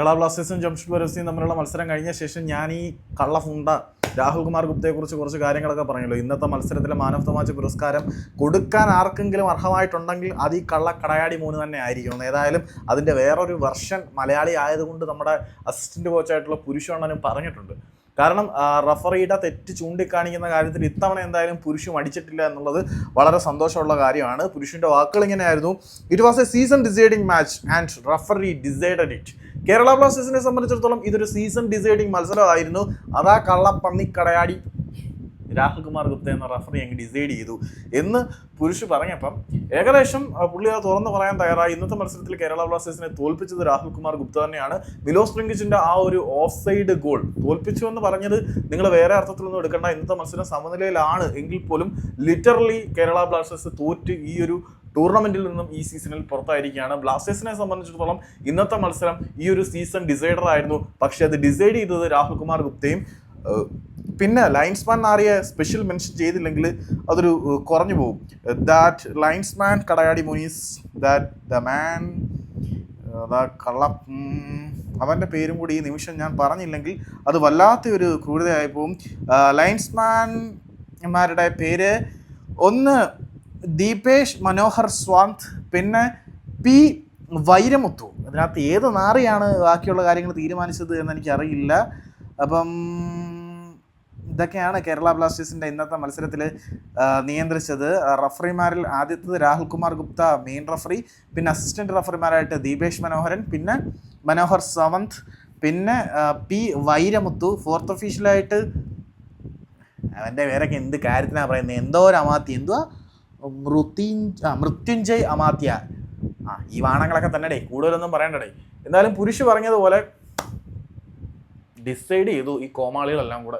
Kerala ബ്ലാസ്റ്റേഴ്സും Jamshedpur F സിയും തമ്മിലുള്ള മത്സരം കഴിഞ്ഞ ശേഷം ഞാൻ ഈ കള്ളഫുണ്ട രാഹുൽ കുമാർ ഗുപ്തയെക്കുറിച്ച് കുറച്ച് കാര്യങ്ങളൊക്കെ പറഞ്ഞല്ലോ. ഇന്നത്തെ മത്സരത്തിലെ മാൻ ഓഫ് ദ മാച്ച് പുരസ്കാരം കൊടുക്കാൻ ആർക്കെങ്കിലും അർഹമായിട്ടുണ്ടെങ്കിൽ അത് ഈ കള്ള കടയാടി മൂന്ന് തന്നെ ആയിരിക്കും ഏതായാലും അതിന്റെ വേറൊരു വെർഷൻ മലയാളി ആയതുകൊണ്ട് നമ്മുടെ അസിസ്റ്റന്റ് കോച്ചായിട്ടുള്ള പുരുഷണ്ണനും പറഞ്ഞിട്ടുണ്ട്. കാരണം റഫറിയുടെ തെറ്റ് ചൂണ്ടിക്കാണിക്കുന്ന കാര്യത്തിൽ ഇത്തവണ എന്തായാലും പുരുഷും അടിച്ചിട്ടില്ല എന്നുള്ളത് വളരെ സന്തോഷമുള്ള കാര്യമാണ്. പുരുഷന്റെ വാക്കുകൾ ഇങ്ങനെയായിരുന്നു. It was a season deciding match and referee decided it Kerala ബ്ലാസ്റ്റേഴ്സിനെ സംബന്ധിച്ചിടത്തോളം ഇതൊരു സീസൺ ഡിസൈഡിങ് മത്സരമായിരുന്നു. അതാ കള്ളപ്പന്നി കടയാടി രാഹുൽ കുമാർ ഗുപ്ത എന്ന റഫറി അങ്ങ് ഡിസൈഡ് ചെയ്തു. എന്ന് പുരുഷ് പറഞ്ഞപ്പം ഏകദേശം പുള്ളി അത് തുറന്ന് പറയാൻ തയ്യാറായി. ഇന്നത്തെ മത്സരത്തിൽ കേരള ബ്ലാസ്റ്റേഴ്സിനെ തോൽപ്പിച്ചത് രാഹുൽ കുമാർ ഗുപ്ത തന്നെയാണ്. മിലോസ് പ്രിങ്കിച്ചിന്റെ ആ ഒരു ഓഫ് സൈഡ് ഗോൾ തോൽപ്പിച്ചു എന്ന് പറഞ്ഞത് നിങ്ങൾ വേറെ അർത്ഥത്തിലൊന്നും എടുക്കേണ്ട. ഇന്നത്തെ മത്സരം സമനിലയിലാണ് എങ്കിൽ പോലും ലിറ്ററലി കേരള ബ്ലാസ്റ്റേഴ്സ് തോറ്റ് ഈ ഒരു ടൂർണമെന്റിൽ നിന്നും ഈ സീസണിൽ പുറത്തായിരിക്കുകയാണ്. ബ്ലാസ്റ്റേഴ്സിനെ സംബന്ധിച്ചിടത്തോളം ഇന്നത്തെ മത്സരം ഈ ഒരു സീസൺ ഡിസൈഡർ ആയിരുന്നു പക്ഷേ അത് ഡിസൈഡ് ചെയ്തത് രാഹുൽ കുമാർ ഗുപ്തയും പിന്നെ ലൈൻസ്മാൻ ആറിയ സ്പെഷ്യൽ മെൻഷൻ ചെയ്തില്ലെങ്കിൽ അതൊരു കുറഞ്ഞു പോകും. ദാറ്റ് ലൈൻസ്മാൻ കടയാടി മുനീസ് ദാറ്റ് ദ മാൻ അതാ കള്ള അവന്റെ പേരും കൂടി ഈ നിമിഷം ഞാൻ പറഞ്ഞില്ലെങ്കിൽ അത് വല്ലാത്ത ഒരു ക്രൂരതയായി പോകും. ലൈൻസ്മാൻമാരുടെ പേര്? ഒന്ന് ദീപേഷ് മനോഹർ സ്വാന്ത് പിന്നെ പി വൈരമുത്തു. അതിനകത്ത് ഏത് നാറിയാണ് ബാക്കിയുള്ള കാര്യങ്ങൾ തീരുമാനിച്ചത് എന്ന് എനിക്കറിയില്ല. അപ്പം ഇതൊക്കെയാണ് കേരള ബ്ലാസ്റ്റേഴ്സിന്റെ ഇന്നത്തെ മത്സരത്തിൽ നിയന്ത്രിച്ചത്. റഫറിമാരിൽ ആദ്യത്തത് രാഹുൽ കുമാർ ഗുപ്ത മെയിൻ റഫറി പിന്നെ അസിസ്റ്റന്റ് റഫറിമാരായിട്ട് ദീപേഷ് മനോഹരൻ പിന്നെ മനോഹർ സവന്ത് പിന്നെ പി വൈരമുത്തു. ഫോർത്ത് ഒഫീഷ്യലായിട്ട് അവന്റെ പേരൊക്കെ എന്ത് കാര്യത്തിനാണ് പറയുന്നത് എന്തോ ഒരു അമാത്തി എന്തുവാ? മൃത്യുൻ മൃത്യുഞ്ജയ് അമാത്യ. ആ ഈ വാണങ്ങളൊക്കെ തന്നെ ഡേ കൂടുതലൊന്നും പറയണ്ടടേ. എന്തായാലും പുരുഷ് പറഞ്ഞതുപോലെ ഡിസൈഡ് ചെയ്തു ഈ കോമാളികളെല്ലാം കൂടെ.